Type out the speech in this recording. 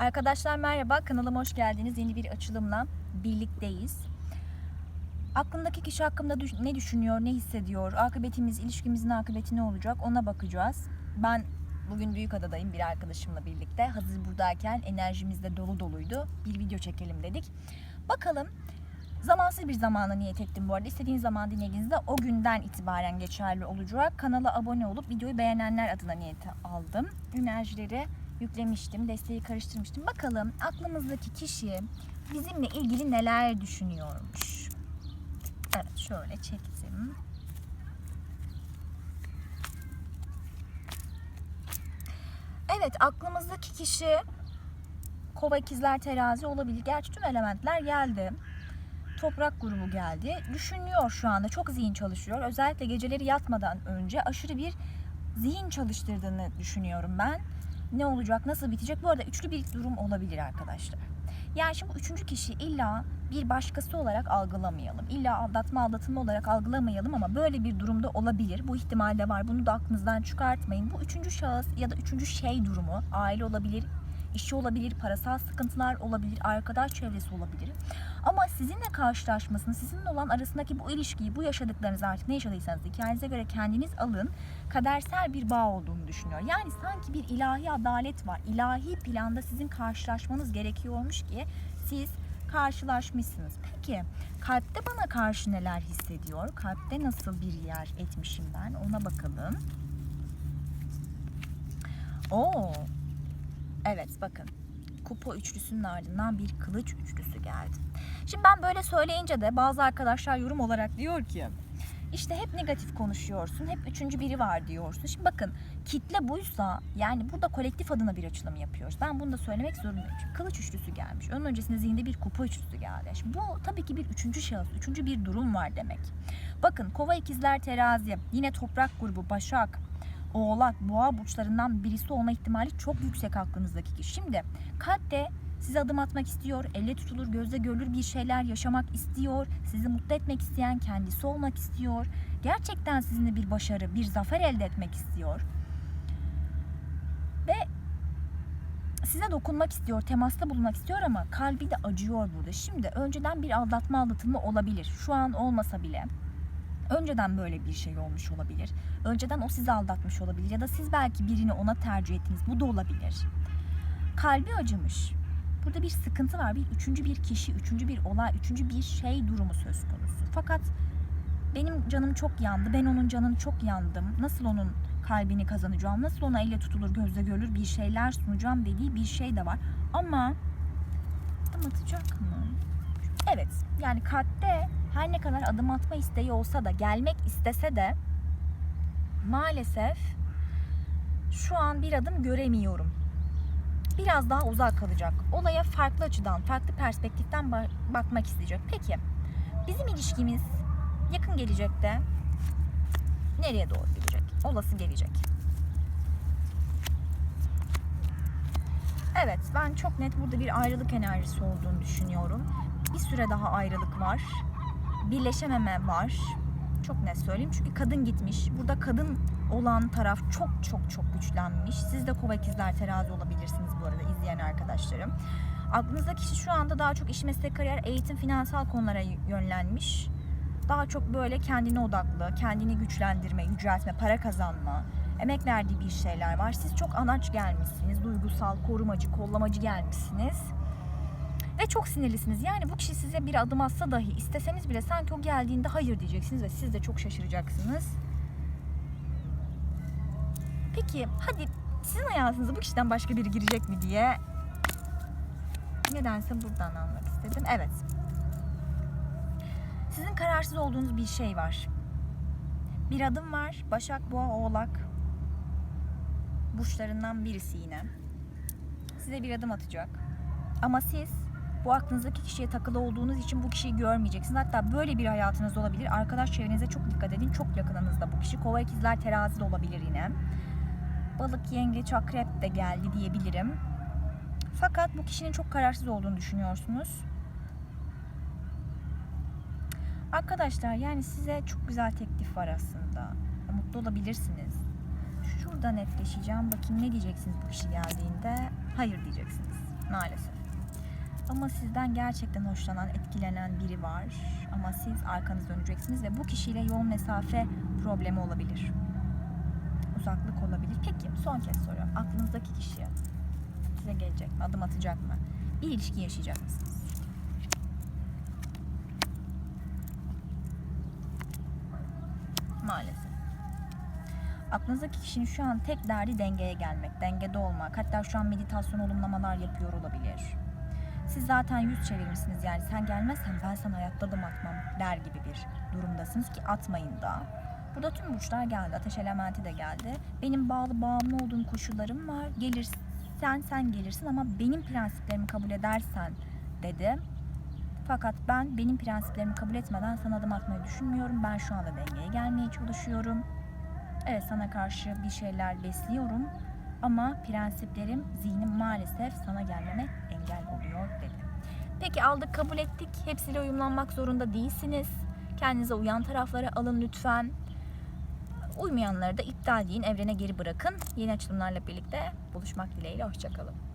Arkadaşlar merhaba, kanalıma hoş geldiniz. Yeni bir açılımla birlikteyiz. Aklındaki kişi hakkında ne düşünüyor, ne hissediyor, akıbetimiz, ilişkimizin akıbeti ne olacak ona bakacağız. Ben bugün Büyükada'dayım bir arkadaşımla birlikte. Hazır buradayken enerjimiz de dolu doluydu. Bir video çekelim dedik. Bakalım Zamansız bir zamana niyet ettim bu arada. İstediğiniz zaman dinlediğinizde o günden itibaren geçerli olacak. Kanala abone olup videoyu beğenenler adına niyeti aldım. Enerjileri yüklemiştim, desteği karıştırmıştım. Bakalım aklımızdaki kişi bizimle ilgili neler düşünüyormuş. Evet şöyle çektim. Evet aklımızdaki kişi kova ikizler terazi olabilir. Gerçi tüm elementler geldi toprak grubu geldi. Düşünüyor şu anda. Çok zihin çalışıyor. Özellikle geceleri yatmadan önce aşırı bir zihin çalıştırdığını düşünüyorum ben. Ne olacak, nasıl bitecek? Bu arada üçlü bir durum olabilir arkadaşlar. Yani şimdi bu üçüncü kişi illa bir başkası olarak algılamayalım. İlla aldatma aldatılma olarak algılamayalım ama böyle bir durumda olabilir. Bu ihtimal de var. Bunu da aklınızdan çıkartmayın. Bu üçüncü şahıs ya da üçüncü şey durumu aile olabilir, işi olabilir, parasal sıkıntılar olabilir, arkadaş çevresi olabilir. Ama sizinle karşılaşmasını, sizinle olan arasındaki bu ilişkiyi, bu yaşadıklarınızı artık ne yaşadıysanız hikayenize göre kendiniz alın. Kadersel bir bağ olduğunu düşünüyor. Yani sanki bir ilahi adalet var. İlahi planda sizin karşılaşmanız gerekiyormuş ki siz karşılaşmışsınız. Peki kalpte bana karşı neler hissediyor? Kalpte nasıl bir yer etmişim ben? Ona bakalım. Oo. Evet bakın kupa üçlüsünün ardından bir kılıç üçlüsü geldi. Şimdi ben böyle söyleyince de bazı arkadaşlar yorum olarak diyor ki işte hep negatif konuşuyorsun, hep üçüncü biri var diyorsun. Şimdi bakın kitle buysa yani burada kolektif adına bir açılım yapıyoruz. Ben bunu da söylemek zorundayım. Çünkü kılıç üçlüsü gelmiş. Onun öncesinde zihinde bir kupa üçlüsü geldi. Şimdi bu tabii ki bir üçüncü şahıs, üçüncü bir durum var demek. Bakın kova ikizler terazi, yine toprak grubu, başak, oğlak, boğa burçlarından birisi olma ihtimali çok yüksek aklınızdaki kişi. Şimdi kalpte size adım atmak istiyor, elle tutulur, gözle görülür bir şeyler yaşamak istiyor, sizi mutlu etmek isteyen kendisi olmak istiyor. Gerçekten sizinle bir başarı, bir zafer elde etmek istiyor. Ve size dokunmak istiyor, temasta bulunmak istiyor ama kalbi de acıyor burada. Şimdi önceden bir aldatma aldatılma olabilir. Şu an olmasa bile önceden böyle bir şey olmuş olabilir. Önceden o sizi aldatmış olabilir ya da siz belki birini ona tercih ettiniz. Bu da olabilir. Kalbi acımış. Burada bir sıkıntı var. Bir üçüncü bir kişi, üçüncü bir olay, üçüncü bir şey durumu söz konusu. Fakat benim canım çok yandı. Ben onun canını çok yandım. Nasıl onun kalbini kazanacağım? Nasıl ona elle tutulur, gözle görülür bir şeyler sunacağım dediği bir şey de var. Ama adım atacak mı? Evet. Yani kalpte her ne kadar adım atma isteği olsa da gelmek istese de maalesef şu an bir adım göremiyorum. Biraz daha uzak kalacak. Olaya farklı açıdan, farklı perspektiften ba- bakmak isteyecek. Peki bizim ilişkimiz yakın gelecekte nereye doğru gidecek? Olası gelecek. Evet ben çok net burada bir ayrılık enerjisi olduğunu düşünüyorum. Bir süre daha ayrılık var. Birleşememe var. Çok net söyleyeyim çünkü kadın gitmiş. Burada kadın olan taraf çok çok çok güçlenmiş. Siz de kova ikizler terazi olabilirsiniz bu arada izleyen arkadaşlarım. Aklınızdaki kişi şu anda daha çok iş, meslek, kariyer, eğitim, finansal konulara yönlenmiş. Daha çok böyle kendine odaklı, kendini güçlendirme, yüceltme, para kazanma, emek verdiği bir şeyler var. Siz çok anaç gelmişsiniz, duygusal, korumacı, kollamacı gelmişsiniz. Ve çok sinirlisiniz. Yani bu kişi size bir adım atsa dahi isteseniz bile sanki o geldiğinde hayır diyeceksiniz ve siz de çok şaşıracaksınız. Peki hadi sizin hayatınıza bu kişiden başka biri girecek mi diye nedense buradan almak istedim. Evet. Sizin kararsız olduğunuz bir şey var. Bir adım var. Başak, Boğa, Oğlak burçlarından birisi yine. Size bir adım atacak. Ama siz bu aklınızdaki kişiye takılı olduğunuz için bu kişiyi görmeyeceksiniz. Hatta böyle bir hayatınız olabilir. Arkadaş çevrenize çok dikkat edin. Çok yakınınızda bu kişi. Kova ikizler terazi de olabilir yine. Balık, yengeç, akrep de geldi diyebilirim. Fakat bu kişinin çok kararsız olduğunu düşünüyorsunuz. Arkadaşlar yani size çok güzel teklif var aslında. Mutlu olabilirsiniz. Şurada netleşeceğim. Bakayım ne diyeceksiniz bu kişi geldiğinde? Hayır diyeceksiniz. Maalesef. Ama sizden gerçekten hoşlanan, etkilenen biri var. Ama siz arkanızı döneceksiniz ve bu kişiyle yol mesafe problemi olabilir. Uzaklık olabilir. Peki son kez soruyorum. Aklınızdaki kişi size gelecek mi? Adım atacak mı? Bir ilişki yaşayacak mısınız? Maalesef. Aklınızdaki kişinin şu an tek derdi dengeye gelmek, dengede olmak. Hatta şu an meditasyon olumlamalar yapıyor olabilir. Siz zaten yüz çevirmişsiniz yani sen gelmezsen ben sana hayatta adım atmam der gibi bir durumdasınız ki atmayın da. Burada tüm burçlar geldi. Ateş elementi de geldi. Benim bağlı bağımlı olduğum koşullarım var. Gelirsen sen gelirsin ama benim prensiplerimi kabul edersen dedi. Fakat ben benim prensiplerimi kabul etmeden sana adım atmayı düşünmüyorum. Ben şu anda dengeye gelmeye çalışıyorum. Evet sana karşı bir şeyler besliyorum ama prensiplerim, zihnim maalesef sana gelmeme engel oluyor dedi. Peki aldık kabul ettik. Hepsiyle uyumlanmak zorunda değilsiniz. Kendinize uyan tarafları alın lütfen. Uymayanları da iptal deyin, evrene geri bırakın. Yeni açılımlarla birlikte buluşmak dileğiyle. Hoşçakalın.